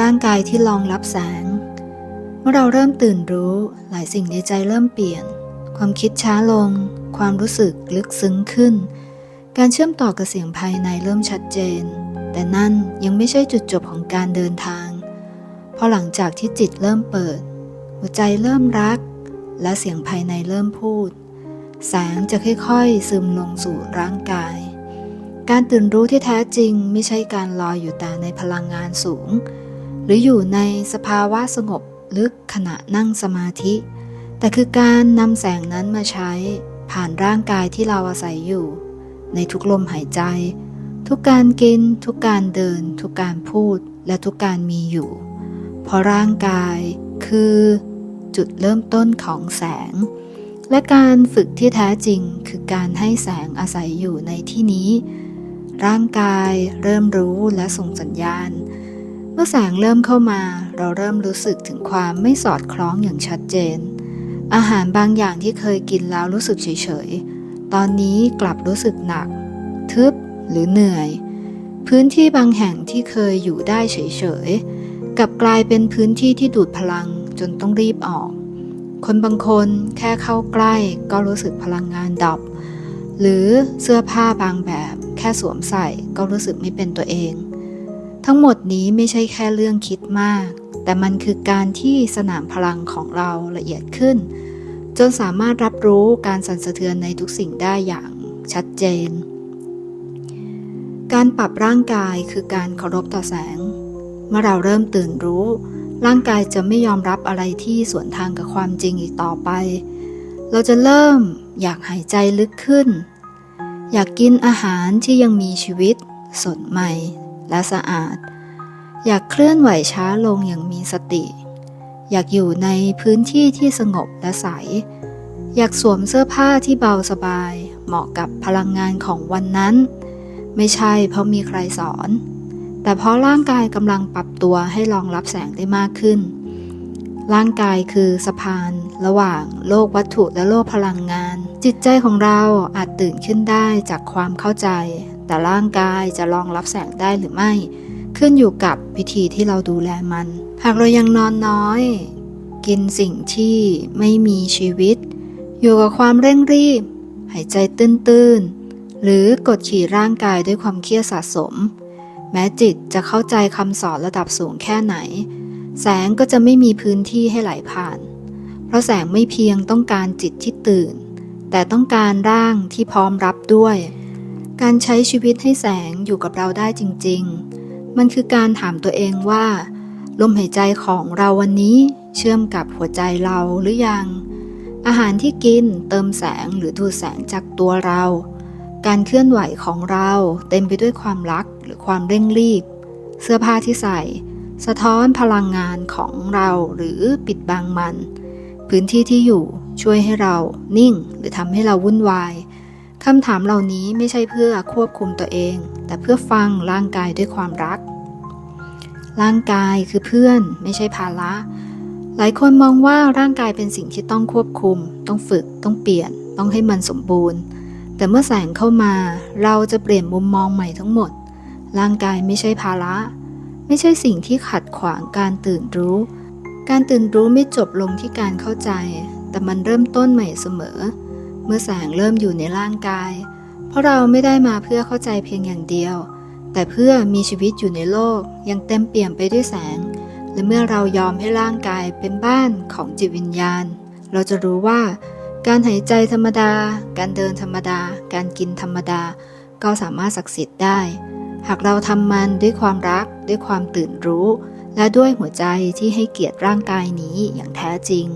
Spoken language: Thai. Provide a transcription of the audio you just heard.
ร่างกายที่รองรับแสง เมื่อเราเริ่มตื่นรู้หลายสิ่งในใจเริ่มเปลี่ยน ความคิดช้าลง ความรู้สึกลึกซึ้งขึ้น การเชื่อมต่อกับเสียงภายในเริ่มชัดเจน แต่นั่นยังไม่ใช่จุดจบของการเดินทางเพราะหลังจากที่จิตเริ่มเปิด หัวใจเริ่มรัก และเสียงภายในเริ่มพูด แสงจะค่อยๆ ซึมลงสู่ร่างกาย การตื่นรู้ที่แท้จริงไม่ใช่การลอยอยู่แต่ในพลังงานสูง หรืออยู่ในสภาวะสงบลึกขณะนั่งสมาธิ แต่คือการนำแสงนั้นมาใช้ผ่านร่างกายที่เราอาศัยอยู่ ในทุกลมหายใจ ทุกการกิน ทุกการเดิน ทุกการพูดและทุกการมีอยู่ เพราะร่างกายคือจุดเริ่มต้นของแสง และการฝึกที่แท้จริงคือการให้แสงอาศัยอยู่ในที่นี้ ร่างกายเริ่มรู้และส่งสัญญาณ เมื่อแสงเริ่มเข้ามาเราเริ่มรู้สึกถึงความไม่สอดคล้องอย่างชัดเจน อาหารบางอย่างที่เคยกินแล้วรู้สึกเฉยๆ ตอนนี้กลับรู้สึกหนัก ทึบหรือเหนื่อย พื้นที่บางแห่งที่เคยอยู่ได้เฉยๆกลับกลายเป็นพื้นที่ที่ดูดพลังจนต้องรีบออก คนบางคนแค่เข้าใกล้ก็รู้สึกพลังงานดับ หรือเสื้อผ้าบางแบบ แค่สวมใส่ก็รู้สึกไม่เป็นตัวเอง ทั้งหมดนี้ไม่ใช่แค่เรื่องคิดมาก แต่มันคือการที่สนามพลังของเราละเอียดขึ้น จนสามารถรับรู้การสั่นสะเทือนในทุกสิ่งได้อย่างชัดเจน การปรับร่างกายคือการเคารพต่อแสง เมื่อเราเริ่มตื่นรู้ ร่างกายจะไม่ยอมรับอะไรที่สวนทางกับความจริงอีกต่อไป เราจะเริ่มอยากหายใจลึกขึ้น อยากกินอาหารที่ยังมีชีวิตสดใหม่ และสะอาด อยากเคลื่อนไหวช้าลงอย่างมีสติ อยากอยู่ในพื้นที่ที่สงบและใส อยากสวมเสื้อผ้าที่เบาสบาย เหมาะกับพลังงานของวันนั้น ไม่ใช่เพราะมีใครสอน แต่เพราะร่างกายกำลังปรับตัวให้รองรับแสงได้มากขึ้น ร่างกายคือสะพานระหว่างโลกวัตถุและโลกพลังงาน จิตใจของเราอาจตื่นขึ้นได้จากความเข้าใจ แต่ร่างกายจะรองรับแสงได้หรือไม่ ขึ้นอยู่กับวิธีที่เราดูแลมัน หากเรายังนอนน้อย กินสิ่งที่ไม่มีชีวิต อยู่กับความเร่งรีบ หายใจตื้นๆ หรือกดขี่ร่างกายด้วยความเครียดสะสม แม้จิตจะเข้าใจคำสอนระดับสูงแค่ไหน แสงก็จะไม่มีพื้นที่ให้ไหลผ่าน เพราะแสงไม่เพียงต้องการจิตที่ตื่น แต่ต้องการร่างที่พร้อมรับด้วย การใช้ชีวิตให้แสงอยู่กับเราได้จริง ๆ มันคือการถามตัวเองว่า ลมหายใจของเราวันนี้เชื่อมกับหัวใจเราหรือยัง อาหารที่กินเติมแสงหรือดูดแสงจากตัวเรา การเคลื่อนไหวของเราเต็มไปด้วยความรักหรือความเร่งรีบ เสื้อผ้าที่ใส่ สะท้อนพลังงานของเราหรือปิดบังมัน พื้นที่ที่อยู่ช่วยให้เรานิ่งหรือทำให้เราวุ่นวาย คำถามเหล่านี้ไม่ใช่เพื่อควบคุมตัวเอง แต่เพื่อฟังร่างกายด้วยความรัก ร่างกายคือเพื่อนไม่ใช่ภาระ หลายคนมองว่าร่างกายเป็นสิ่งที่ต้องควบคุม ต้องฝึก ต้องเปลี่ยน ต้องให้มันสมบูรณ์ แต่เมื่อแสงเข้ามาเราจะเปลี่ยนมุมมองใหม่ทั้งหมด ร่างกายไม่ใช่ภาระ ไม่ใช่สิ่งที่ขัดขวางการตื่นรู้ การตื่นรู้ไม่จบลงที่การเข้าใจ แต่มันเริ่มต้นใหม่เสมอ เมื่อแสงเริ่มอยู่ในร่างกาย เพราะเราไม่ได้มาเพื่อเข้าใจเพียงอย่างเดียว แต่เพื่อมีชีวิตอยู่ในโลกยังเต็มเปี่ยมไปด้วยแสง และเมื่อเรายอมให้ร่างกายเป็นบ้านของจิตวิญญาณ เราจะรู้ว่า การหายใจธรรมดา การเดินธรรมดา การกินธรรมดา ก็สามารถศักดิ์สิทธิ์ได้ หากเราทำมันด้วยความรัก ด้วยความตื่นรู้ และด้วยหัวใจที่ให้เกียรติร่างกายนี้อย่างแท้จริง